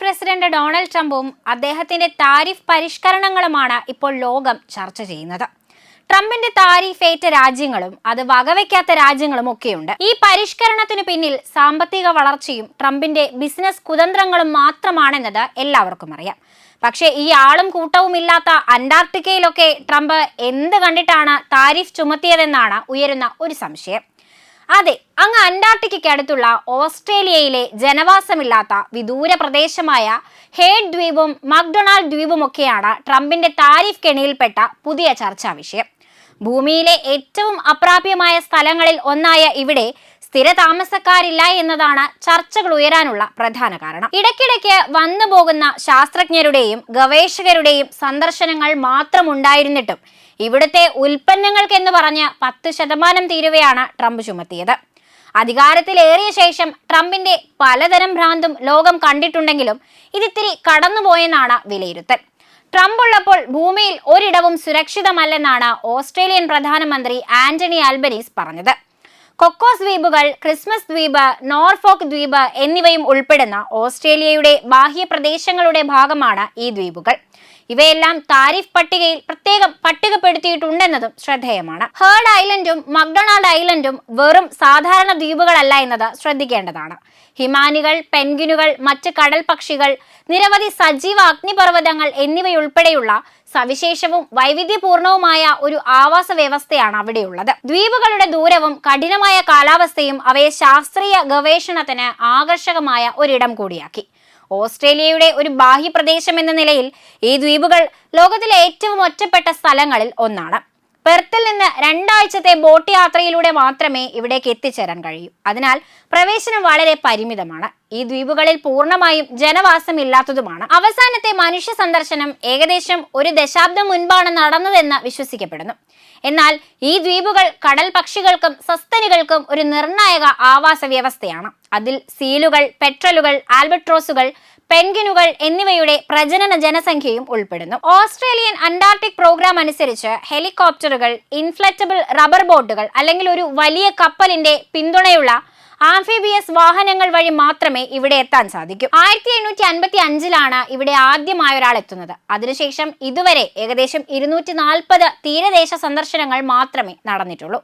President Donald ട്രംപും അദ്ദേഹത്തിന്റെ tariff പരിഷ്കരണങ്ങളുമാണ് ഇപ്പോൾ ലോകം ചർച്ച ചെയ്യുന്നത്. ട്രംപിന്റെ താരിഫ് ഏറ്റ രാജ്യങ്ങളും അത് വകവയ്ക്കാത്ത രാജ്യങ്ങളും ഒക്കെയുണ്ട്. ഈ പരിഷ്കരണത്തിന് പിന്നിൽ സാമ്പത്തിക വളർച്ചയും ട്രംപിന്റെ ബിസിനസ് കുതന്ത്രങ്ങളും മാത്രമാണെന്നത് എല്ലാവർക്കും അറിയാം. പക്ഷേ ഈ ആളും കൂട്ടവും ഇല്ലാത്ത അന്റാർട്ടിക്കയിലൊക്കെ ട്രംപ് എന്ത് കണ്ടിട്ടാണ് താരിഫ് ചുമത്തിയതെന്നാണ് ഉയരുന്ന ഒരു സംശയം. അതെ അങ്ങ് അന്റാർട്ടിക്കയ്ക്ക് അടുത്തുള്ള ഓസ്ട്രേലിയയിലെ ജനവാസമില്ലാത്ത വിദൂര പ്രദേശമായ ഹേഡ് ദ്വീപും മക്ഡൊണാൾഡ് ദ്വീപുമൊക്കെയാണ് ട്രംപിന്റെ താരിഫ് കെണിയിൽപ്പെട്ട പുതിയ ചർച്ചാ വിഷയം. ഭൂമിയിലെ ഏറ്റവും അപ്രാപ്യമായ സ്ഥലങ്ങളിൽ ഒന്നായ ഇവിടെ സ്ഥിര താമസക്കാരില്ല എന്നതാണ് ചർച്ചകൾ ഉയരാനുള്ള പ്രധാന കാരണം. ഇടയ്ക്കിടയ്ക്ക് വന്നു പോകുന്ന ശാസ്ത്രജ്ഞരുടെയും ഗവേഷകരുടെയും സന്ദർശനങ്ങൾ മാത്രം ഉണ്ടായിരുന്നിട്ടും ഇവിടുത്തെ ഉൽപ്പന്നങ്ങൾക്ക് എന്ന് പറഞ്ഞ് പത്ത് ശതമാനം തീരുവയാണ് ട്രംപ് ചുമത്തിയത്. അധികാരത്തിലേറിയ ശേഷം ട്രംപിന്റെ പലതരം ഭ്രാന്തും ലോകം കണ്ടിട്ടുണ്ടെങ്കിലും ഇതിത്തിരി കടന്നുപോയെന്നാണ് വിലയിരുത്തൽ. ട്രംപ് ഉള്ളപ്പോൾ ഭൂമിയിൽ ഒരിടവും സുരക്ഷിതമല്ലെന്നാണ് ഓസ്ട്രേലിയൻ പ്രധാനമന്ത്രി ആന്റണി ആൽബനീസ് പറഞ്ഞത്. കൊക്കോസ് ദ്വീപുകൾ ക്രിസ്മസ് ദ്വീപ് നോർഫോക്ക് ദ്വീപ് എന്നിവയും ഉൾപ്പെടുന്ന ഓസ്ട്രേലിയയുടെ ബാഹ്യ പ്രദേശങ്ങളുടെ ഭാഗമാണ് ഈ ദ്വീപുകൾ. ഇവയെല്ലാം താരിഫ് പട്ടികയിൽ പ്രത്യേകം പട്ടികപ്പെടുത്തിയിട്ടുണ്ടെന്നതും ശ്രദ്ധേയമാണ്. ഹേർഡ് ഐലൻഡും മക്ഡൊണാൾഡ് ഐലൻഡും വെറും സാധാരണ ദ്വീപുകളല്ല എന്നത് ശ്രദ്ധിക്കേണ്ടതാണ്. ഹിമാനികൾ പെൻഗിനുകൾ മറ്റ് കടൽ പക്ഷികൾ നിരവധി സജീവ അഗ്നിപർവതങ്ങൾ എന്നിവയുൾപ്പെടെയുള്ള സവിശേഷവും വൈവിധ്യപൂർണവുമായ ഒരു ആവാസ വ്യവസ്ഥയാണ് അവിടെയുള്ളത്. ദ്വീപുകളുടെ ദൂരവും കഠിനമായ കാലാവസ്ഥയും അവയെ ശാസ്ത്രീയ ഗവേഷണത്തിന് ആകർഷകമായ ഒരിടം കൂടിയാക്കി. ഓസ്ട്രേലിയയുടെ ഒരു ബാഹ്യ പ്രദേശം എന്ന നിലയിൽ ഈ ദ്വീപുകൾ ലോകത്തിലെ ഏറ്റവും ഒറ്റപ്പെട്ട സ്ഥലങ്ങളിൽ ഒന്നാണ്. പെർത്തിൽ നിന്ന് രണ്ടാഴ്ചത്തെ ബോട്ട് യാത്രയിലൂടെ മാത്രമേ ഇവിടേക്ക് എത്തിച്ചേരാൻ കഴിയൂ. അതിനാൽ പ്രവേശനം വളരെ പരിമിതമാണ്. ഈ ദ്വീപുകളിൽ പൂർണമായും ജനവാസമില്ലാത്തതുമാണ് അവസാനത്തെ മനുഷ്യ സന്ദർശനം ഏകദേശം ഒരു ദശാബ്ദം മുൻപാണ് നടന്നതെന്ന് വിശ്വസിക്കപ്പെടുന്നു. എന്നാൽ ഈ ദ്വീപുകൾ കടൽ പക്ഷികൾക്കും സസ്തനികൾക്കും ഒരു നിർണായക ആവാസ വ്യവസ്ഥയാണ്. അതിൽ സീലുകൾ പെട്രലുകൾ ആൽബട്രോസുകൾ പെൻഗിനുകൾ എന്നിവയുടെ പ്രജനന ജനസംഖ്യയും ഉൾപ്പെടുന്നു. ഓസ്ട്രേലിയൻ അന്റാർട്ടിക് പ്രോഗ്രാം അനുസരിച്ച് ഹെലികോപ്റ്ററുകൾ ഇൻഫ്ലറ്റബിൾ റബ്ബർ ബോട്ടുകൾ അല്ലെങ്കിൽ ഒരു വലിയ കപ്പലിന്റെ പിന്തുണയുള്ള ആംഫിബിയസ് വാഹനങ്ങൾ വഴി മാത്രമേ ഇവിടെ എത്താൻ സാധിക്കൂ. ആയിരത്തി എണ്ണൂറ്റി അൻപത്തി അഞ്ചിലാണ് ഇവിടെ ആദ്യമായ ഒരാൾ എത്തുന്നത്. അതിനുശേഷം ഇതുവരെ ഏകദേശം ഇരുന്നൂറ്റി നാൽപ്പത് തീരദേശ സന്ദർശനങ്ങൾ മാത്രമേ നടന്നിട്ടുള്ളൂ.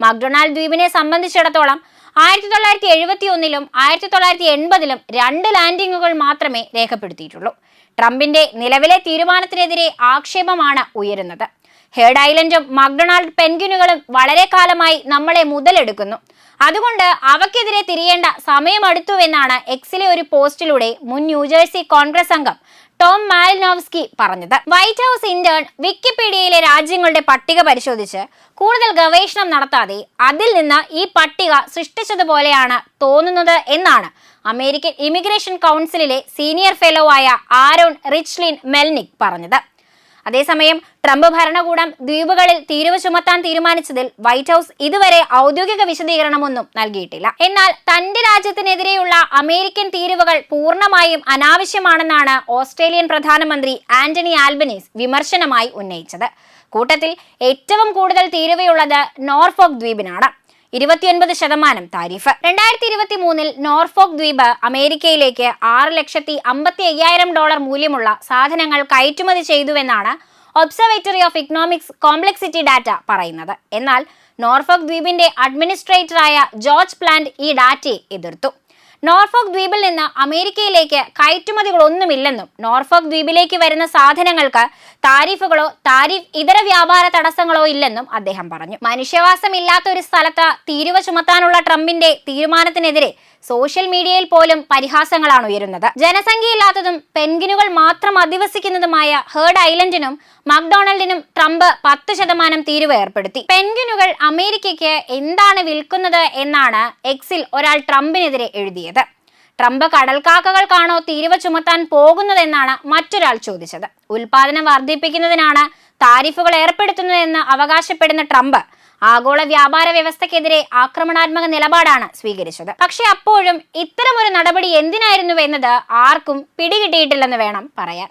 മക്ഡൊണാൾഡ് ദ്വീപിനെ സംബന്ധിച്ചിടത്തോളം ആയിരത്തി തൊള്ളായിരത്തി എഴുപത്തി ഒന്നിലും ആയിരത്തി തൊള്ളായിരത്തി എൺപതിലും രണ്ട് ലാൻഡിങ്ങുകൾ മാത്രമേ രേഖപ്പെടുത്തിയിട്ടുള്ളൂ. ട്രംപിന്റെ നിലവിലെ തീരുമാനത്തിനെതിരെ ആക്ഷേപമാണ് ഉയരുന്നത്. ഹേഡ് ഐലൻഡും മക്ഡൊണാൾഡ് പെൻഗ്വിനുകളും വളരെ കാലമായി നമ്മളെ മുതലെടുക്കുന്നു. അതുകൊണ്ട് അവക്കെതിരെ തിരിയേണ്ട സമയമെടുത്തുവെന്നാണ് എക്സിലെ ഒരു പോസ്റ്റിലൂടെ മുൻ ന്യൂജേഴ്സി കോൺഗ്രസ് അംഗം ടോം മാലിനോവ്സ്കി പറഞ്ഞത്. വൈറ്റ് ഹൗസ് ഇന്റേൺ വിക്കിപീഡിയയിലെ രാജ്യങ്ങളുടെ പട്ടിക പരിശോധിച്ച് കൂടുതൽ ഗവേഷണം നടത്താതെ അതിൽ നിന്ന് ഈ പട്ടിക സൃഷ്ടിച്ചതുപോലെയാണ് തോന്നുന്നത് എന്നാണ് അമേരിക്കൻ ഇമിഗ്രേഷൻ കൗൺസിലിലെ സീനിയർ ഫെലോ ആയ ആരോൺ റിച്ച്ലിൻ മെൽനിക് പറഞ്ഞത്. അതേസമയം ട്രംപ് ഭരണകൂടം ദ്വീപുകളിൽ തീരുവ ചുമത്താൻ തീരുമാനിച്ചതിൽ വൈറ്റ് ഹൌസ് ഇതുവരെ ഔദ്യോഗിക വിശദീകരണമൊന്നും നൽകിയിട്ടില്ല. എന്നാൽ തന്റെ രാജ്യത്തിനെതിരെയുള്ള അമേരിക്കൻ തീരുവകൾ പൂർണമായും അനാവശ്യമാണെന്നാണ് ഓസ്ട്രേലിയൻ പ്രധാനമന്ത്രി ആന്റണി ആൽബനീസ് വിമർശനമായി ഉന്നയിച്ചത്. കൂട്ടത്തിൽ ഏറ്റവും കൂടുതൽ തീരുവയുള്ളത് നോർഫോക്ക് ദ്വീപിനാണ്. ഇരുപത്തിയൊൻപത് ശതമാനം താരിഫ്. രണ്ടായിരത്തി ഇരുപത്തി മൂന്നിൽ നോർഫോക്ക് ദ്വീപ് അമേരിക്കയിലേക്ക് ആറ് ലക്ഷത്തി അമ്പത്തി അയ്യായിരം ഡോളർ മൂല്യമുള്ള സാധനങ്ങൾ കയറ്റുമതി ചെയ്തുവെന്നാണ് observatory of economics complexity data പറയുന്നത്. എന്നാൽ നോർഫോക്ക് ദ്വീപിന്റെ അഡ്മിനിസ്ട്രേറ്ററായ ജോർജ് പ്ലാന്റ് ഈ ഡാറ്റയെ എതിർത്തു. നോർഫോക്ക് ദ്വീപിൽ നിന്ന് അമേരിക്കയിലേക്ക് കയറ്റുമതികളൊന്നുമില്ലെന്നും നോർഫോക്ക് ദ്വീപിലേക്ക് വരുന്ന സാധനങ്ങൾക്ക് താരിഫുകളോ താരിഫ് ഇതര വ്യാപാര തടസ്സങ്ങളോ ഇല്ലെന്നും അദ്ദേഹം പറഞ്ഞു. മനുഷ്യവാസമില്ലാത്ത ഒരു സ്ഥലത്ത് തീരുവ ചുമത്താനുള്ള ട്രംപിന്റെ തീരുമാനത്തിനെതിരെ സോഷ്യൽ മീഡിയയിൽ പോലും പരിഹാസങ്ങളാണ് ഉയരുന്നത്. ജനസംഖ്യയില്ലാത്തതും പെൻഗിനുകൾ മാത്രം അധിവസിക്കുന്നതുമായ ഹേർഡ് ഐലൻഡിനും മക്ഡൊണാൾഡിനും ട്രംപ് പത്ത് ശതമാനം തീരുവ ഏർപ്പെടുത്തി. പെൻഗിനുകൾ അമേരിക്കയ്ക്ക് എന്താണ് വിൽക്കുന്നത് എന്നാണ് എക്സിൽ ഒരാൾ ട്രംപിനെതിരെ എഴുതിയത്. ട്രംപ് കടൽക്കാക്കകൾക്കാണോ തീരുവ ചുമത്താൻ പോകുന്നതെന്നാണ് മറ്റൊരാൾ ചോദിച്ചത്. ഉൽപാദനം വർദ്ധിപ്പിക്കുന്നതിനാണ് താരിഫുകൾ ഏർപ്പെടുത്തുന്നതെന്ന് അവകാശപ്പെടുന്ന ട്രംപ് ആഗോള വ്യാപാര വ്യവസ്ഥക്കെതിരെ ആക്രമണാത്മക നിലപാടാണ് സ്വീകരിച്ചത്. പക്ഷെ അപ്പോഴും ഇത്തരമൊരു നടപടി എന്തിനായിരുന്നു എന്നത് ആർക്കും പിടികിട്ടിയിട്ടില്ലെന്ന് വേണം പറയാൻ.